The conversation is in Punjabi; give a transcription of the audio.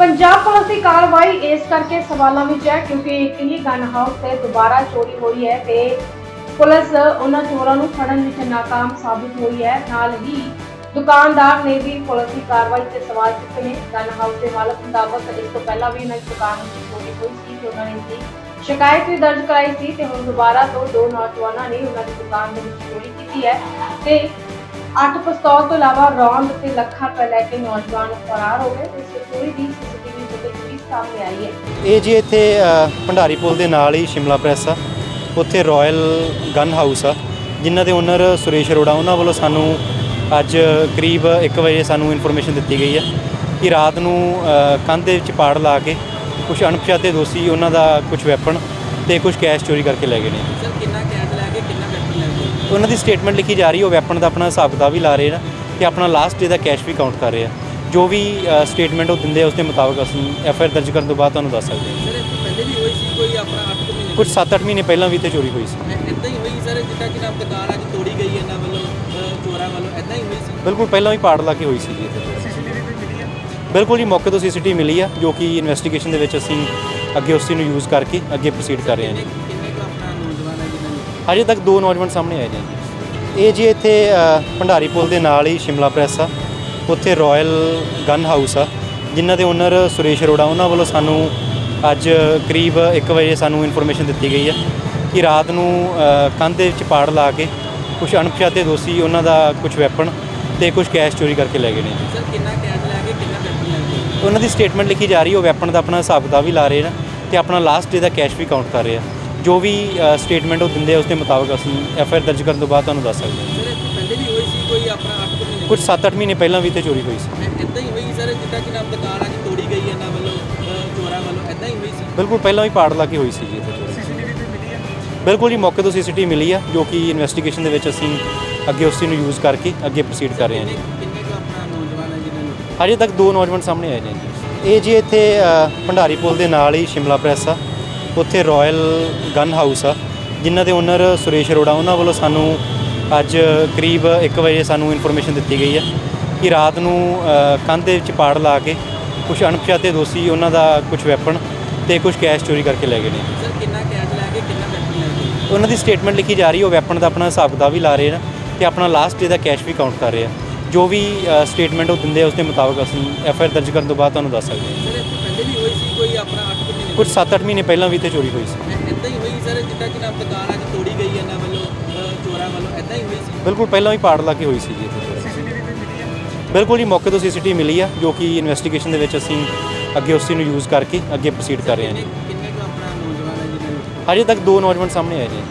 ਪੰਜਾਬ ਪੁਲਿਸ ਦੀ ਕਾਰਵਾਈ ਇਸ ਕਰਕੇ ਸਵਾਲਾਂ ਵਿੱਚ ਹੈ ਕਿਉਂਕਿ ਇੱਕ ਹੀ ਗਨ ਹਾਊਸ ਤੇ ਦੁਬਾਰਾ ਚੋਰੀ ਹੋਈ ਹੈ ਤੇ ਪੁਲਿਸ ਉਹਨਾਂ ਚੋਰਾਂ ਨੂੰ ਫੜਨ ਵਿੱਚ ਨਾਕਾਮ ਸਾਬਿਤ ਹੋਈ ਹੈ। ਨਾਲ ਹੀ ਦੁਕਾਨਦਾਰ ਨੇ ਵੀ ਪੁਲਿਸ ਦੀ ਕਾਰਵਾਈ ਤੇ ਸਵਾਲ ਚੁੱਕੇ ਨੇ। ਗਨ ਹਾਊਸ ਦੇ ਮਾਲਕ ਮੁਤਾਬਕ ਇਸ ਤੋਂ ਪਹਿਲਾਂ ਵੀ ਇਹਨਾਂ ਦੀ ਦੁਕਾਨ ਵਿੱਚ ਚੋਰੀ ਹੋਈ ਸੀ ਤੇ ਉਹਨਾਂ ਨੇ ਇਸ ਦੀ ਸ਼ਿਕਾਇਤ ਵੀ ਦਰਜ ਕਰਾਈ ਸੀ ਤੇ ਹੁਣ ਦੁਬਾਰਾ ਤੋਂ ਦੋ ਨੌਜਵਾਨਾਂ ਨੇ ਉਹਨਾਂ ਦੀ ਦੁਕਾਨ ਦੇ ਵਿੱਚ ਚੋਰੀ ਕੀਤੀ ਹੈ ਤੇ ਅੱਠ ਪਿਸਤੌਲ ਤੋਂ ਇਲਾਵਾ ਰੌਂਦ ਤੇ ਲੱਖਾਂ ਰੁਪਏ ਲੈ ਕੇ ਨੌਜਵਾਨ ਫਰਾਰ ਹੋ ਗਏ ਤੇ ਇਸ ਚੋਰੀ ਦੀ ਸੀਸੀਟੀਵੀ ਫੁਟੇਜ ਵੀ ਸਾਹਮਣੇ ਆਈ ਹੈ। ਇਹ ਜੀ ਇੱਥੇ ਅ, ਭੰਡਾਰੀ ਪੁਲ ਦੇ ਨਾਲ ਹੀ ਸ਼ਿਮਲਾ ਪ੍ਰੈਸ ਆ। ਉੱਥੇ ਰਾਇਲ ਗਨ ਹਾਊਸ ਆ ਜਿਨ੍ਹਾਂ ਦੇ ਓਨਰ ਸੁਰੇਸ਼ ਅਰੋੜਾ ਉਹਨਾਂ ਵੱਲੋਂ ਸਾਨੂੰ ਅੱਜ ਕਰੀਬ 1 ਵਜੇ ਸਾਨੂੰ ਇਨਫੋਰਮੇਸ਼ਨ ਦਿੱਤੀ ਗਈ ਹੈ ਕਿ ਰਾਤ ਨੂੰ ਅ, ਕੰਧ ਦੇ ਵਿੱਚ ਪਾੜ ਲਾ ਕੇ ਕੁਝ ਅਣਪਛਾਤੇ ਦੋਸ਼ੀ ਉਹਨਾਂ ਦਾ ਕੁਝ ਵੈਪਨ ਤੇ ਕੁਝ ਕੈਸ਼ ਚੋਰੀ ਕਰਕੇ ਲੈ ਗਏ ਨੇ। ਸਰ ਕਿੰਨਾ ਕੇ ਉਹਨਾਂ ਦੀ ਸਟੇਟਮੈਂਟ ਲਿਖੀ ਜਾ ਰਹੀ ਹੈ ਉਹ ਵੈਪਨ ਦਾ ਆਪਣਾ ਹਿਸਾਬ ਕਿਤਾਬ ਵੀ ਲਾ ਰਹੇ ਨੇ ਤੇ ਆਪਣਾ ਲਾਸਟ ਡੇ ਦਾ ਕੈਸ਼ ਵੀ ਕਾਊਂਟ ਕਰ ਰਹੇ ਆ। ਜੋ ਵੀ ਸਟੇਟਮੈਂਟ ਉਹ ਦਿੰਦੇ ਆ ਉਸ ਦੇ ਮੁਤਾਬਕ ਅਸੀਂ ਐਫ ਆਈ ਆਰ ਦਰਜ ਕਰਨ ਤੋਂ ਬਾਅਦ ਤੁਹਾਨੂੰ ਦੱਸ ਸਕਦੇ ਹਾਂ। ਸਰ ਪਹਿਲੇ ਵੀ ਹੋਈ ਸੀ ਕੋਈ ਆਪਣਾ 8 ਮਹੀਨੇ? ਕੁਝ 7-8 ਮਹੀਨੇ ਪਹਿਲਾਂ ਵੀ ਤੇ ਚੋਰੀ ਹੋਈ ਸੀ। ਇਦਾਂ ਹੀ ਹੋਈ ਸਰ ਜਿੱਦਾਂ ਕਿ ਨਾਮ ਦੁਕਾਨ ਅੱਜ ਤੋੜੀ ਗਈ ਇਹਨਾਂ ਵੱਲੋਂ ਚੋਰਾਂ ਵੱਲੋਂ ਇਦਾਂ ਹੀ ਹੋਈ ਸੀ? ਬਿਲਕੁਲ ਪਹਿਲਾਂ ਵੀ ਪਾੜ ਲਾ ਕੇ ਹੋਈ ਸੀ ਜੀ। ਇੱਥੇ ਸੀਸੀਟੀਵੀ ਵੀ ਮਿਲੀ ਹੈ ਬਿਲਕੁਲ ਜੀ ਮੌਕੇ ਤੋਂ ਸੀਸੀਟੀਵੀ ਮਿਲੀ ਆ ਜੋ ਕਿ ਇਨਵੈਸਟੀਗੇਸ਼ਨ ਦੇ ਵਿੱਚ ਅਸੀਂ ਅੱਗੇ ਉਸ ਨੂੰ ਯੂਜ਼ ਕਰਕੇ ਅੱਗੇ ਪ੍ਰੋਸੀਡ ਕਰ ਰਹੇ ਹਾਂ ਜੀ। ਹਜੇ ਤੱਕ ਦੋ ਨੌਜਵਾਨ ਸਾਹਮਣੇ ਆਏ ਨੇ ਜੀ। ਇਹ ਜੀ ਇੱਥੇ ਭੰਡਾਰੀ ਪੁਲ ਦੇ ਨਾਲ ਹੀ ਸ਼ਿਮਲਾ ਪ੍ਰੈਸ ਆ। ਉੱਥੇ ਰਾਇਲ ਗਨ ਹਾਊਸ ਆ ਜਿਨ੍ਹਾਂ ਦੇ ਓਨਰ ਸੁਰੇਸ਼ ਅਰੋੜਾ ਉਹਨਾਂ ਵੱਲੋਂ ਸਾਨੂੰ ਅੱਜ ਕਰੀਬ 1 ਵਜੇ ਸਾਨੂੰ ਇਨਫੋਰਮੇਸ਼ਨ ਦਿੱਤੀ ਗਈ ਹੈ ਕਿ ਰਾਤ ਨੂੰ ਕੰਧ ਦੇ ਵਿੱਚ ਪਾੜ ਲਾ ਕੇ ਕੁਝ ਅਣਪਛਾਤੇ ਦੋਸ਼ੀ ਉਹਨਾਂ ਦਾ ਕੁਝ ਵੈਪਨ ਤੇ ਕੁਝ ਕੈਸ਼ ਚੋਰੀ ਕਰਕੇ ਲੈ ਗਏ ਨੇ ਸਰ ਕਿੰਨਾ ਕੈਸ਼ ਲੈ ਕੇ ਕਿੰਨਾ ਵੈਪਨ ਲੈ ਉਹਨਾਂ ਦੀ ਸਟੇਟਮੈਂਟ ਲਿਖੀ ਜਾ ਰਹੀ ਹੈ ਉਹ ਵੈਪਨ ਦਾ ਆਪਣਾ ਹਿਸਾਬ ਕਿਤਾਬ ਵੀ ਲਾ ਰਹੇ ਨੇ ਤੇ ਆਪਣਾ ਲਾਸਟ ਡੇ ਦਾ ਕੈਸ਼ ਵੀ ਕਾਊਂਟ ਕਰ ਰਹੇ ਆ। ਜੋ ਵੀ ਸਟੇਟਮੈਂਟ ਉਹ ਦਿੰਦੇ ਆ ਉਸ ਦੇ ਮੁਤਾਬਕ ਅਸੀਂ ਐਫ ਆਈ ਆਰ ਦਰਜ ਕਰਨ ਤੋਂ ਬਾਅਦ ਤੁਹਾਨੂੰ ਦੱਸ ਸਕਦੇ ਹਾਂ। ਸਰ ਤੋਂ ਪਹਿਲੇ ਵੀ ਹੋਈ ਸੀ ਕੋਈ ਆਪਣਾ 8 ਮਹੀਨੇ ਕੁਝ 7-8 ਮਹੀਨੇ ਪਹਿਲਾਂ ਵੀ ਤੇ ਚੋਰੀ ਹੋਈ ਸੀ। ਇਦਾਂ ਹੀ ਹੋਈ ਸਰ ਜਿੱਦਾਂ ਕਿ ਨਾਮ ਦੁਕਾਨ ਅੱਜ ਤੋੜੀ ਗਈ ਇਹਨਾਂ ਵੱਲੋਂ ਚੋਰਾਂ ਵੱਲੋਂ ਇਦਾਂ ਹੀ ਹੋਈ ਸੀ। ਬਿਲਕੁਲ ਪਹਿਲਾਂ ਵੀ ਪਾੜ ਲਾ ਕੇ ਹੋਈ ਸੀ ਜੀ ਚੋਰੀ। ਸੀਸੀਟੀਵੀ ਵੀ ਮਿਲੀ ਹੈ? ਬਿਲਕੁਲ ਜੀ ਮੌਕੇ ਤੋਂ ਸੀਸੀਟੀਵੀ ਮਿਲੀ ਆ ਜੋ ਕਿ ਇਨਵੈਸਟੀਗੇਸ਼ਨ ਦੇ ਵਿੱਚ ਅਸੀਂ ਅੱਗੇ ਉਸ ਨੂੰ ਯੂਜ਼ ਕਰਕੇ ਅੱਗੇ ਪ੍ਰੋਸੀਡ ਕਰ ਰਹੇ ਹਾਂ ਜੀ। ਕਿੰਨੇ ਕੁ ਆਪਣਾ ਨੌਜਵਾਨ ਹੈ ਜਿਨ੍ਹਾਂ ਨੂੰ? ਹਜੇ ਤੱਕ ਦੋ ਨੌਜਵਾਨ ਸਾਹਮਣੇ ਆਏ ਨੇ ਜੀ। ਇਹ ਜੀ ਇੱਥੇ ਭੰਡਾਰੀ ਪੁਲ ਦੇ ਨਾਲ ਹੀ ਸ਼ਿਮਲਾ ਪ੍ਰੈਸ ਆ। ਉੱਥੇ ਰਾਇਲ ਗਨ ਹਾਊਸ ਆ ਜਿਨ੍ਹਾਂ ਦੇ ਓਨਰ ਸੁਰੇਸ਼ ਅਰੋੜਾ ਉਹਨਾਂ ਵੱਲੋਂ ਸਾਨੂੰ ਅੱਜ ਕਰੀਬ 1 ਵਜੇ ਸਾਨੂੰ ਇਨਫੋਰਮੇਸ਼ਨ ਦਿੱਤੀ ਗਈ ਹੈ ਕਿ ਰਾਤ ਨੂੰ ਕੰਧ ਦੇ ਵਿੱਚ ਪਾੜ ਲਾ ਕੇ ਕੁਝ ਅਣਪਛਾਤੇ ਦੋਸ਼ੀ ਉਹਨਾਂ ਦਾ ਕੁਝ ਵੈਪਨ ਤੇ ਕੁਝ ਕੈਸ਼ ਚੋਰੀ ਕਰਕੇ ਲੈ ਗਏ ਨੇ। ਸਰ ਕਿੰਨਾ ਕੈਸ਼ ਲੈ ਕੇ ਕਿੰਨਾ ਵੈਪਨ ਲੈ ਕੇ? ਉਹਨਾਂ ਦੀ ਸਟੇਟਮੈਂਟ ਲਿਖੀ ਜਾ ਰਹੀ ਹੈ ਉਹ ਵੈਪਨ ਦਾ ਆਪਣਾ ਹਿਸਾਬ ਕਿਤਾਬ ਵੀ ਲਾ ਰਹੇ ਨੇ ਤੇ ਆਪਣਾ ਲਾਸਟ ਡੇ ਦਾ ਕੈਸ਼ ਵੀ ਕਾਊਂਟ ਕਰ ਰਹੇ ਆ। ਜੋ ਵੀ ਸਟੇਟਮੈਂਟ ਉਹ ਦਿੰਦੇ ਆ ਉਸ ਦੇ ਮੁਤਾਬਕ ਅਸੀਂ ਐਫ ਆਈ ਆਰ ਦਰਜ ਕਰਨ ਤੋਂ ਬਾਅਦ ਤੁਹਾਨੂੰ ਦੱਸ ਸਕਦੇ ਹਾਂ ਸਰ ਇਸ ਤੋਂ ਪਹਿਲੇ ਵੀ ਹੋਈ ਸੀ ਕੋਈ ਆਪਣਾ 8 ਮਹੀਨੇ ਕੁਝ 7-8 ਮਹੀਨੇ ਪਹਿਲਾਂ ਵੀ ਤੇ ਚੋਰੀ ਹੋਈ ਸੀ। ਇਦਾਂ ਹੀ ਹੋਈ ਸਰ ਜਿੱਦਾਂ ਕਿ ਨਾਮ ਦੁਕਾਨ ਅੱਜ ਤੋੜੀ ਗਈ ਇਹਨਾਂ ਵੱਲੋਂ ਚੋਰਾਂ ਵੱਲੋਂ ਇਦਾਂ ਹੀ ਹੋਈ ਸੀ। ਬਿਲਕੁਲ ਪਹਿਲਾਂ ਵੀ ਪਾੜ ਲਾ ਕੇ ਹੋਈ ਸੀ ਜੀ ਇੱਥੇ ਬਿਲਕੁਲ ਜੀ ਮੌਕੇ ਤੋਂ ਸੀਸੀਟੀਵੀ ਮਿਲੀ ਆ ਜੋ ਕਿ ਇਨਵੈਸਟੀਗੇਸ਼ਨ ਦੇ ਵਿੱਚ ਅਸੀਂ ਅੱਗੇ ਉਸ ਨੂੰ ਯੂਜ਼ ਕਰਕੇ ਅੱਗੇ ਪ੍ਰੋਸੀਡ ਕਰ ਰਹੇ ਹਾਂ ਜੀ। ਕਿੰਨੇ ਕੁ ਆਪਣਾ ਨੌਜਵਾਨ ਹੈ ਨੂੰ ਹਜੇ ਤੱਕ ਦੋ ਨੌਜਵਾਨ ਸਾਹਮਣੇ ਆਏ ਨੇ। ਜੀ